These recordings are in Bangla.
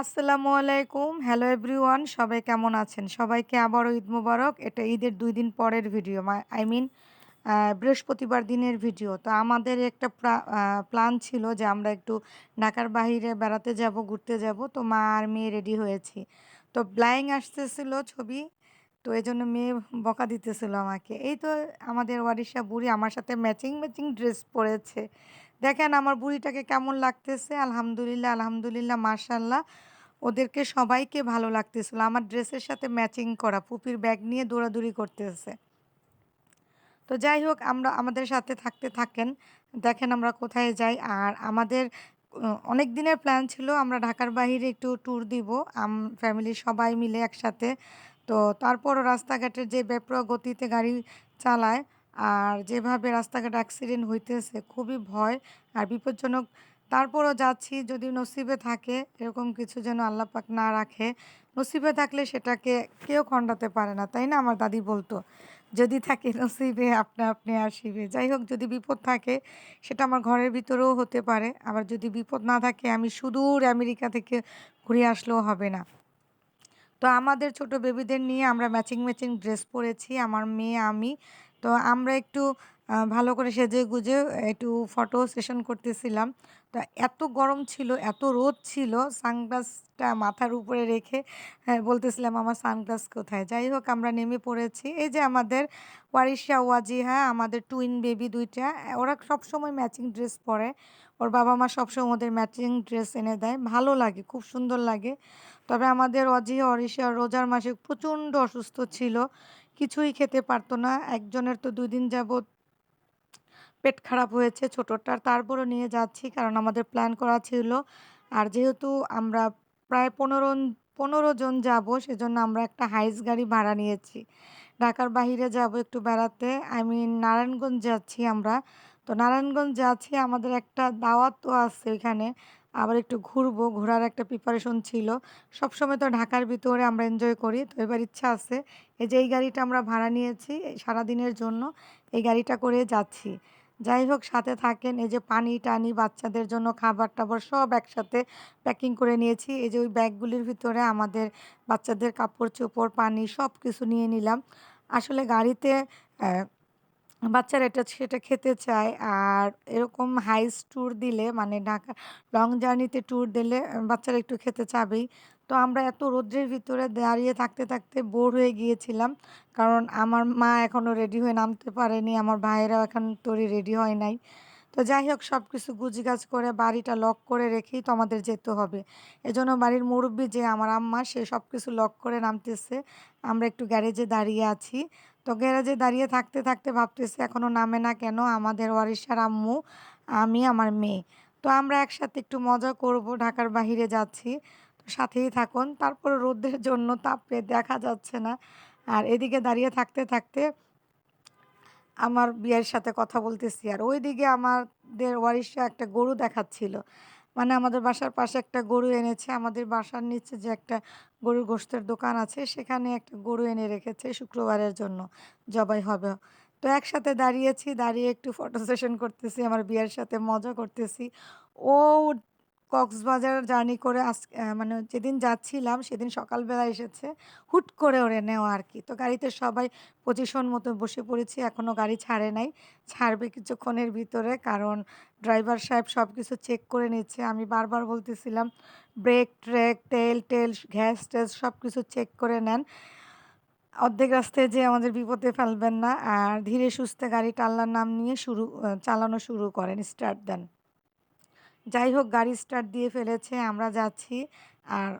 আসসালামু আলাইকুম। হ্যালো এভরিওয়ান সবাই কেমন আছেন? সবাইকে আবারও ঈদ মুবারক। এটা ঈদের দুই দিন পরের ভিডিও আই মিন বৃহস্পতিবার দিনের ভিডিও। তো আমাদের একটা প্ল্যান ছিল যে আমরা একটু ঢাকার বাহিরে বেড়াতে যাব, ঘুরতে যাব। তো মা আর মেয়ে রেডি হয়েছি। তো ব্লাইং আসতেছিল ছবি। তো এই জন্য মেয়ে বকা দিতেছিল আমাকে। এই তো আমাদের ওয়ারিশা বুড়ি আমার সাথে ম্যাচিং ম্যাচিং ড্রেস পরেছে। দেখেন আমার বুড়িটাকে কেমন লাগতেছে। আলহামদুলিল্লাহ আলহামদুলিল্লাহ মার্শাল্লাহ ওদেরকে সবাইকে ভালো লাগতেছিল। আমার ড্রেসের সাথে ম্যাচিং করা, পুপির ব্যাগ নিয়ে দৌড়াদৌড়ি করতেছে। তো যাই হোক, আমরা আমাদের সাথে থাকতে থাকেন। দেখেন আমরা কোথায় যাই। আর আমাদের অনেক দিনের প্ল্যান ছিল আমরা ঢাকার বাহিরে একটু ট্যুর দিব। আম ফ্যামিলির সবাই মিলে একসাথে। তো তারপরও রাস্তাঘাটের যে বেপরোয়া গতিতে গাড়ি চালায় আর যেভাবে রাস্তাঘাট অ্যাক্সিডেন্ট হইতেছে, খুবই ভয় আর বিপজ্জনক। তারপরও যাচ্ছি, যদি নসিবে থাকে, এরকম কিছু যেন আল্লাপাক না রাখে, নসিবে থাকলে সেটাকে কেউ খণ্ডাতে পারে না, তাই না? আমার দাদি বলতো, যদি থাকে নসিবে, আপনা আপনি আসিবে। যাই হোক, যদি বিপদ থাকে, সেটা আমার ঘরের ভিতরেও হতে পারে। আবার যদি বিপদ না থাকে, আমি সুদূর আমেরিকা থেকে ঘুরে আসলেও হবে না। তো আমাদের ছোট বেবিদের নিয়ে আমরা ম্যাচিং ম্যাচিং ড্রেস পরেছি। আমার মেয়ে, আমি তো আমরা একটু ভালো করে সেজে গুজে একটু ফটো সেশন করতেছিলাম। তো এত গরম ছিল এত রোদ ছিল সানগ্লাসটা মাথার উপরে রেখে হ্যাঁ, বলতেছিলাম আমার সানগ্লাস কোথায়? যাই হোক আমরা নেমে পড়েছি। এই যে আমাদের ওয়ারিশা ওয়াজিহা আমাদের টুইন বেবি দুইটা ওরা সবসময় ম্যাচিং ড্রেস পরে। ওর বাবা মা সবসময় ওদের ম্যাচিং ড্রেস এনে দেয়। ভালো লাগে খুব সুন্দর লাগে। তবে আমাদের অজিহা অরিশা রোজার মাসে প্রচণ্ড অসুস্থ ছিল। কিছুই খেতে পারতো না। একজনের তো দুই দিন যাবৎ পেট খারাপ হয়েছে ছোটোটার, তারপরও নিয়ে যাচ্ছি কারণ আমাদের প্ল্যান করা ছিল। আর যেহেতু আমরা প্রায় পনেরো পনেরো জন যাব, সেজন্য আমরা একটা হাইস গাড়ি ভাড়া নিয়েছি। ঢাকার বাহিরে যাব একটু বেড়াতে। আই মিন নারায়ণগঞ্জ যাচ্ছি আমরা। তো নারায়ণগঞ্জ যাচ্ছি, আমাদের একটা দাওয়াতও আছে এখানে। আবার একটু ঘুরবো, ঘোরার একটা প্রিপারেশন ছিল। সবসময় তো ঢাকার ভিতরে আমরা এনজয় করি, তো এবার ইচ্ছা আছে এই যে এই গাড়িটা আমরা ভাড়া নিয়েছি সারাদিনের জন্য, এই গাড়িটা করে যাচ্ছি। যাই হোক, সাথে থাকেন এই যে পানি টানি, বাচ্চাদের জন্য খাবার টাবার সব একসাথে প্যাকিং করে নিয়েছি। এই যে ওই ব্যাগগুলির ভিতরে আমাদের বাচ্চাদের কাপড় চোপড়, পানি সব কিছু নিয়ে নিলাম। আসলে গাড়িতে বাচ্চারা এটা, সেটা খেতে চায়। আর এরকম হাইস ট্যুর দিলে মানে ঢাকা লং জার্নিতে ট্যুর দিলে বাচ্চারা একটু খেতে চাবেই। তো আমরা এত রৌদ্রের ভিতরে দাঁড়িয়ে থাকতে থাকতে বোর হয়ে গিয়েছিলাম। কারণ আমার মা এখনও রেডি হয়ে নামতে পারেনি, আমার ভাইয়েরাও এখন তোরই রেডি হয় নাই। তো যাই হোক সব কিছু গুজগাছ করে, বাড়িটা লক করে রেখেই তো আমাদের যেতে হবে। এজন্য বাড়ির মুরব্বী যে আমার আম্মা, সে সব কিছু লক করে নামতেছে। আমরা একটু গ্যারেজে দাঁড়িয়ে আছি। তো গ্যারেজে দাঁড়িয়ে থাকতে থাকতে ভাবতেছি এখনও নামে না কেন? আমাদের ওয়ারিশার আম্মু, আমি, আমার মেয়ে। তো আমরা একসাথে একটু মজা করব, ঢাকার বাহিরে যাচ্ছি। তো সাথেই থাকুন। তারপর রোদের জন্য তাপে দেখা যাচ্ছে না। আর এদিকে দাঁড়িয়ে থাকতে থাকতে আমার বিয়ের সাথে কথা বলতেছি। আর ওইদিকে আমাদের ওয়ারিশা একটা গরু দেখাচ্ছিল। মানে আমাদের বাসার পাশে একটা গরু এনেছে, আমাদের বাসার নিচে যে একটা গরুর গোস্তের দোকান আছে, সেখানে একটা গরু এনে রেখেছে শুক্রবারের জন্য, জবাই হবে। তো একসাথে দাঁড়িয়েছি, দাঁড়িয়ে একটু ফটো সেশন করতেছি, আমার বিয়ের সাথে মজা করতেছি। ও কক্সবাজার জার্নি করে আস মানে যেদিন যাচ্ছিলাম সেদিন সকালবেলা এসেছে। হুট করে ওরে নেওয়া আর কি। তো গাড়িতে সবাই পজিশন মতো বসে পড়েছি এখনও গাড়ি ছাড়ে নাই। ছাড়বে কিছুক্ষণের ভিতরে কারণ ড্রাইভার সাহেব সব কিছু চেক করে নিচ্ছে। আমি বারবার বলতেছিলাম ব্রেক ট্রেক তেল টেল গ্যাস টেস সব কিছু চেক করে নেন। অর্ধেক রাস্তায় যে আমাদের বিপদে ফেলবেন না। আর ধীরে সুস্থে গাড়ি টাল্লার নাম নিয়ে শুরু চালানো শুরু করেন স্টার্ট দেন। যাই হোক, গাড়ি স্টার্ট দিয়ে ফেলেছে, আমরা যাচ্ছি। আর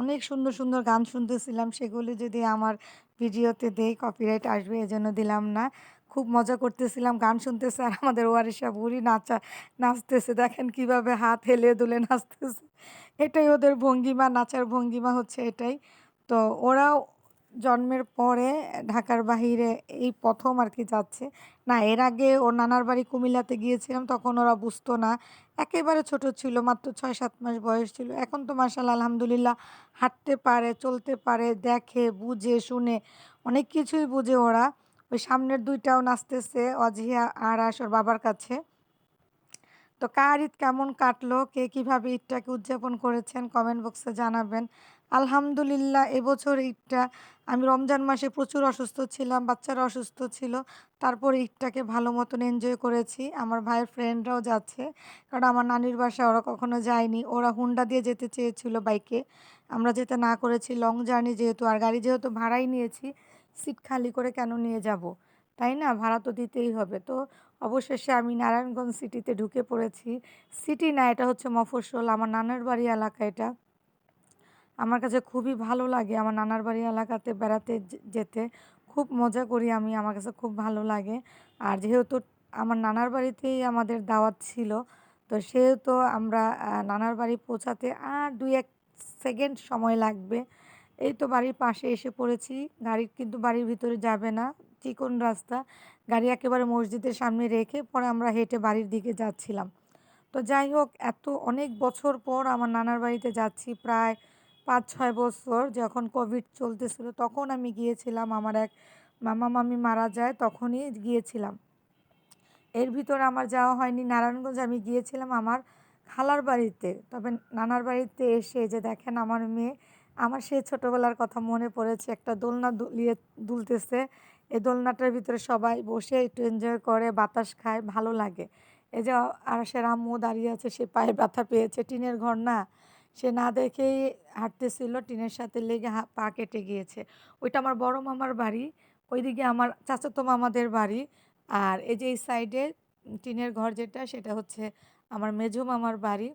অনেক সুন্দর সুন্দর গান শুনতেছিলাম, সেগুলি যদি আমার ভিডিওতে দেই কপিরাইট আসবে, এজন্য দিলাম না। খুব মজা করতেছিলাম গান শুনতেছে আর আমাদের ওয়ারিশা বুড়ি নাচা, নাচতেছে, দেখেন কীভাবে হাত হেলে দুলে নাচতেছে। এটাই ওদের ভঙ্গিমা, নাচার ভঙ্গিমা হচ্ছে এটাই। তো ওরাও জন্মের পরে ঢাকার বাহিরে এই প্রথম আর কি যাচ্ছে। না, এর আগে ওর নানার বাড়ি কুমিল্লাতে গিয়েছিলাম, তখন ওরা বুঝতো না। একেবারে ছোট ছিল, মাত্র ছয় সাত মাস বয়স ছিল। এখন তো মার্শাল আলহামদুলিল্লাহ, হাঁটতে পারে, চলতে পারে, দেখে, বুঝে, শুনে, অনেক কিছুই বুঝে ওরা। ওই সামনের দুইটাও নাচতেছে, অজিয়া আর আস ওর বাবার কাছে। তো কার ঈদ কেমন কাটলো, কে কীভাবে ঈদটাকে উদযাপন করেছেন কমেন্ট বক্সে জানাবেন। আলহামদুলিল্লাহ, এবছর ঈদটা আমি রমজান মাসে প্রচুর অসুস্থ ছিলাম, বাচ্চারা অসুস্থ ছিল। তারপর ঈদটাকে ভালো মতন এনজয় করেছি। আমার ভাইয়ের ফ্রেন্ডরাও যাচ্ছে। কারণ আমার নানির বাসায় ওরা কখনো যায়নি। ওরা হুন্ডা দিয়ে যেতে চেয়েছিল বাইকে আমরা যেতে না করেছি। লং জার্নি যেহেতু, আর গাড়ি যেহেতু ভাড়াই নিয়েছি সিট খালি করে কেন নিয়ে যাব? তাই না? ভাড়া তো দিতেই হবে। তো অবশেষে আমি নারায়ণগঞ্জ সিটিতে ঢুকে পড়েছি। সিটি না, এটা হচ্ছে মফস্বল। আমার নানার বাড়ি এলাকা এটা। আমার কাছে খুবই ভালো লাগে। আমার নানার বাড়ি এলাকাতে বেড়াতে যেতে খুব মজা করি আমি, আমার কাছে খুব ভালো লাগে। আর যেহেতু আমার নানার বাড়িতেই আমাদের দাওয়াত ছিল, তো সেহেতু আমরা নানার বাড়ি পৌঁছাতে আর দুই এক সেকেন্ড সময় লাগবে। এই তো বাড়ির পাশে এসে পড়েছি। গাড়ি কিন্তু বাড়ির ভিতরে যাবে না, চিকন রাস্তা। গাড়ি একেবারে মসজিদের সামনে রেখে পরে আমরা হেঁটে বাড়ির দিকে যাচ্ছিলাম। তো যাই হোক, এত অনেক বছর পর আমার নানার বাড়িতে যাচ্ছি, প্রায় পাঁচ ছয় বছর যখন কোভিড চলতেছিল, তখন আমি গিয়েছিলাম আমার এক মামা মামি মারা যায়, তখনই গিয়েছিলাম। এর ভিতরে আমার যাওয়া হয়নি। নারায়ণগঞ্জ আমি গিয়েছিলাম আমার খালার বাড়িতে। তবে নানার বাড়িতে এসে যে দেখেন আমার মেয়ে, আমার সেই ছোটোবেলার কথা মনে পড়েছে। একটা দোলনা দুলিয়ে দুলতেছে। এই দোলনাটার ভিতরে সবাই বসে একটু এনজয় করে, বাতাস খায়, ভালো লাগে। এই যে আর সে রাম্মু দাঁড়িয়ে আছে, সে পায়ে ব্যথা পেয়েছে। টিনের ঘর না। সে না দেখেই হাঁটতেছিল, টিনের সাথে লেগে পা কেটে গিয়েছে। ওইটা আমার বড় মামার বাড়ি, ওইদিকে আমার চাচাতো মামাদের বাড়ি। আর এই যে এই সাইডে টিনের ঘর যেটা, সেটা হচ্ছে আমার মেজো মামার বাড়ি।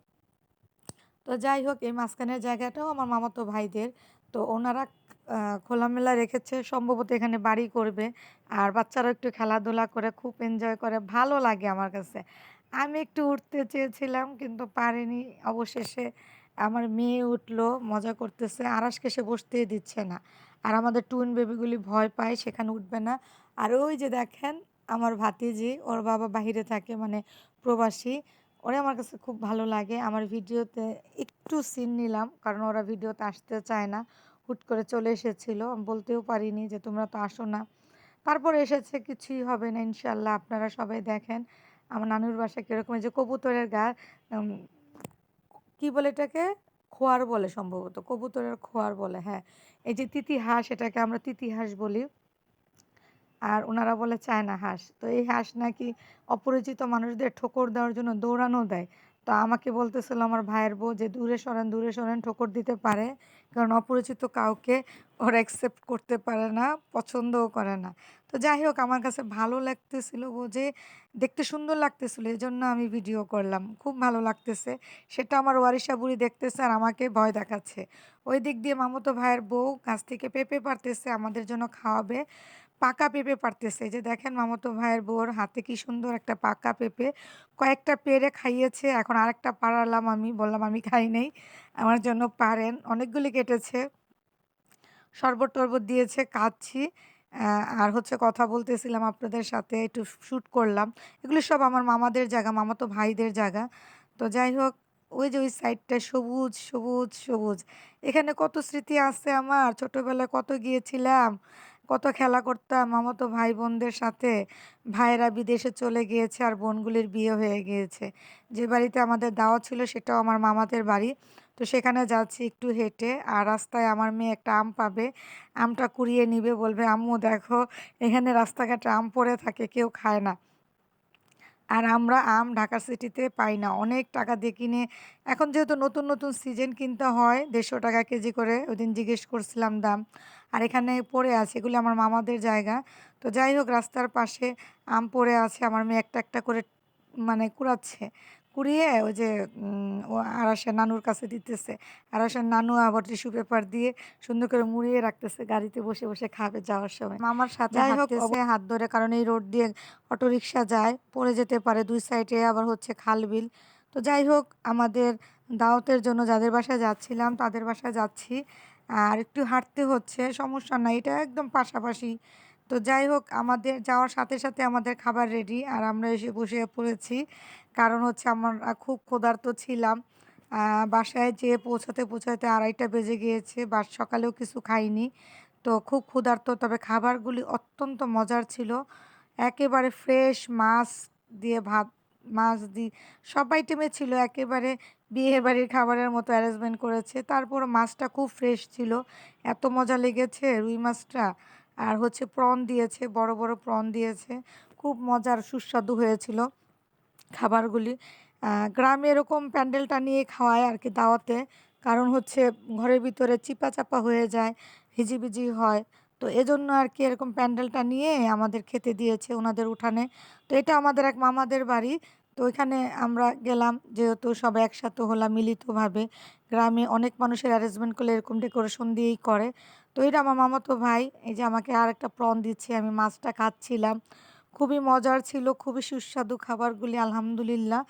তো যাই হোক, এই মাঝখানের জায়গাটাও আমার মামাতো ভাইদের। তো ওনারা খোলামেলা রেখেছে, সম্ভবত এখানে বাড়ি করবে। আর বাচ্চারা একটু খেলাধুলা করে, খুব এনজয় করে, ভালো লাগে আমার কাছে। আমি একটু উঠতে চেয়েছিলাম, কিন্তু পারিনি। অবশেষে আমার মেয়ে উঠল, মজা করতেছে আরাসকে সে বসতেই দিচ্ছে না। আর আমাদের টুইন বেবিগুলি ভয় পায়, সেখানে উঠবে না। আর ওই যে দেখেন, আমার ভাতিজি, ওর বাবা বাহিরে থাকে মানে প্রবাসী। ওরা আমার কাছে খুব ভালো লাগে। আমার ভিডিওতে একটু সিন নিলাম, কারণ ওরা ভিডিওতে আসতে চায় না। হুট করে চলে এসেছিল। বলতেও পারিনি যে তোমরা তো আসো না। তারপর এসেছে, কিছুই হবে না ইনশাল্লাহ আপনারা সবাই দেখেন, আমার নানুর বাসায় কীরকম যে কবুতরের গা কি বলে এটাকে? খোয়ার বলে সম্ভবত, কবুতরের খোয়ার বলে হ্যাঁ। এই যে তিতি হাঁস, এটাকে আমরা তিতি হাঁস বলি। আর ওনারা বলে চায়না হাঁস। তো এই হাঁস নাকি অপরিচিত মানুষদের ঠোকর দেওয়ার জন্য দৌড়ানো দেয়। তো আমাকে বলতেছিল আমার ভাইয়ের বউ যে দূরে সরেন দূরে সরেন ঠোকর দিতে পারে। কারণ অপরিচিত কাউকে ওরা অ্যাকসেপ্ট করতে পারে না, পছন্দও করে না। তো যাই হোক, আমার কাছে ভালো লাগতেছিল ও যে দেখতে সুন্দর লাগতেছিল এই জন্য আমি ভিডিও করলাম। খুব ভালো লাগতেছে। সেটা আমার ওয়ারিশা বুড়ি দেখতেছে আর আমাকে ভয় দেখাচ্ছে। ওই দিক দিয়ে মামতো ভাইয়ের বউ গাছ থেকে পেঁপে পারতেছে, আমাদের জন্য খাওয়াবে। পাকা পেঁপে পারতেছে। যে দেখেন মামাতো ভাইয়ের বউর হাতে কি সুন্দর একটা পাকা পেঁপে। কয়েকটা পেরে খাইয়েছে, এখন আরেকটা পারালাম আমি, বললাম আমি খাই নেই, আমার জন্য পারেন। অনেকগুলি কেটেছে, শরবত টরবত দিয়েছে কাঁদছি আর হচ্ছে কথা বলতেছিলাম আপনাদের সাথে, একটু শ্যুট করলাম। এগুলো সব আমার মামাদের জায়গা, মামাতো ভাইদের জায়গা। তো যাই হোক, ওই যে ওই সাইডটা সবুজ সবুজ সবুজ। এখানে কত স্মৃতি আছে আমার? ছোটোবেলায় কত গিয়েছিলাম? কত খেলা করতাম। মামাতো ভাই বোনদের সাথে ভাইয়েরা বিদেশে চলে গিয়েছে আর বোনগুলির বিয়ে হয়ে গিয়েছে। যে বাড়িতে আমাদের দাওয়া ছিল সেটাও আমার মামাদের বাড়ি। তো সেখানে যাচ্ছি একটু হেঁটে আর রাস্তায় আমার মেয়ে একটা আম পাবে। আমটা কুড়িয়ে নিবে বলবে, আম্মু দেখো, এখানে রাস্তাঘাটে আম পড়ে থাকে, কেউ খায় না। আর আমরা আম ঢাকা সিটিতে পাই না। অনেক টাকা দিয়ে কিনে এখন যেহেতু নতুন নতুন সিজন কিনতে হয়, দেড়শো টাকা কেজি করে ওই দিন জিজ্ঞেস করছিলাম দাম। আর এখানে পড়ে আছে, এগুলি আমার মামাদের জায়গা। তো যাই হোক, রাস্তার পাশে আম পড়ে আছে, আমার মেয়ে একটা একটা করে মানে কুড়াচ্ছে। কুড়িয়ে ওই যে ও আরাসের নানুর কাছে দিতেছে। আরাসের নানু আবার টিস্যু পেপার দিয়ে সুন্দর করে মুড়িয়ে রাখতেছে গাড়িতে বসে বসে খাবে যাওয়ার সময়। মামার সাথে হাত ধরে কারণ এই রোড দিয়ে অটোরিকশা যায় পড়ে যেতে পারে দুই সাইডে আবার হচ্ছে খাল বিল। তো যাই হোক আমাদের দাওয়াতের জন্য যাদের বাসায় যাচ্ছিলাম তাদের বাসায় যাচ্ছি। আর একটু হাঁটতে হচ্ছে সমস্যা নাই এটা একদম পাশাপাশি। তো যাই হোক আমাদের যাওয়ার সাথে সাথে আমাদের খাবার রেডি আর আমরা এসে বসে পড়েছি। কারণ হচ্ছে আমরা খুব ক্ষুধার্ত ছিলাম। বাসায় যেয়ে পৌঁছাতে পৌঁছাতে আড়াইটা বেজে গিয়েছে বা সকালেও কিছু খাইনি। তো খুব ক্ষুধার্ত, তবে খাবারগুলি অত্যন্ত মজার ছিল। একেবারে ফ্রেশ মাছ দিয়ে ভাত, মাছ দি সব আইটেমে ছিল, একেবারে বিয়ে বাড়ির খাবারের মতো অ্যারেঞ্জমেন্ট করেছে। তারপর মাছটা খুব ফ্রেশ ছিল। এত মজা লেগেছে রুই মাছটা। আর হচ্ছে প্রন দিয়েছে, বড় বড় প্রন দিয়েছে। খুব মজার, সুস্বাদু হয়েছিল। খাবারগুলি। গ্রামে এরকম প্যান্ডেলটা নিয়ে খাওয়ায় আর কি দাওয়াতে। কারণ হচ্ছে ঘরের ভিতরে চিপা চাপা হয়ে যায়, হিজিবিজি হয়। তো এজন্য আর কি এরকম প্যান্ডেলটা নিয়ে আমাদের খেতে দিয়েছে ওনাদের উঠানে। তো এটা আমাদের এক মামাদের বাড়ি। তো ওইখানে আমরা গেলাম, যেহেতু সব একসাথে হলাম মিলিতভাবে। গ্রামে অনেক মানুষের অ্যারেঞ্জমেন্ট করলে এরকম ডেকোরেশন দিয়েই করে। তো এটা আমার মামাতো ভাই, এই যে আমাকে আর একটা প্রন দিচ্ছে, আমি মাছটা খাচ্ছিলাম। খুবই মজার ছিল, খুবই সুস্বাদু খাবারগুলি, আলহামদুলিল্লাহ।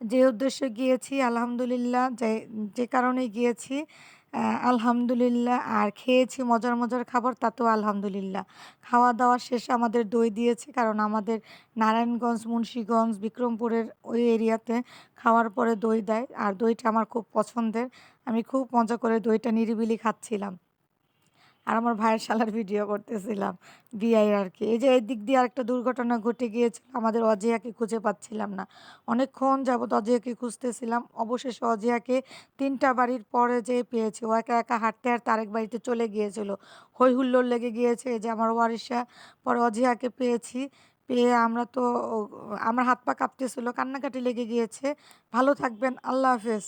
যে উদ্দেশ্যে গিয়েছি, আলহামদুলিল্লাহ, যে যে কারণে গিয়েছি আলহামদুলিল্লাহ, আর খেয়েছি মজার মজার খাবার তাতেও আলহামদুলিল্লাহ। খাওয়া দাওয়া শেষে আমাদের দই দিয়েছে, কারণ আমাদের নারায়ণগঞ্জ, মুন্সীগঞ্জ, বিক্রমপুরের ওই এরিয়াতে খাওয়ার পরে দই দেয়, আর দইটা আমার খুব পছন্দের। আমি খুব মজা করে দইটা নিরিবিলি খাচ্ছিলাম। আর আমার ভাইয়ের শালার ভিডিও করতেছিলাম বিআই আর কি। এই যে এই দিক দিয়ে আরেকটা দুর্ঘটনা ঘটে গিয়েছিল, আমাদের অজেয়াকে খুঁজে পাচ্ছিলাম না। অনেকক্ষণ যাবৎ অজেয়াকে খুঁজতেছিলাম, অবশেষে অজেয়াকে তিনটা বাড়ির পরে যেয়ে পেয়েছে। ও একা একা হাঁটতে হাঁটতে আরেক বাড়িতে চলে গিয়েছিল। হই হুল্লোড় লেগে গিয়েছে যে আমার ওয়ারিসা পরে অজেয়াকে পেয়েছি। পেয়ে আমরা তো আমার হাত পা কাঁপতেছিল, কান্নাকাটি লেগে গিয়েছে। ভালো থাকবেন, আল্লাহ হাফেজ।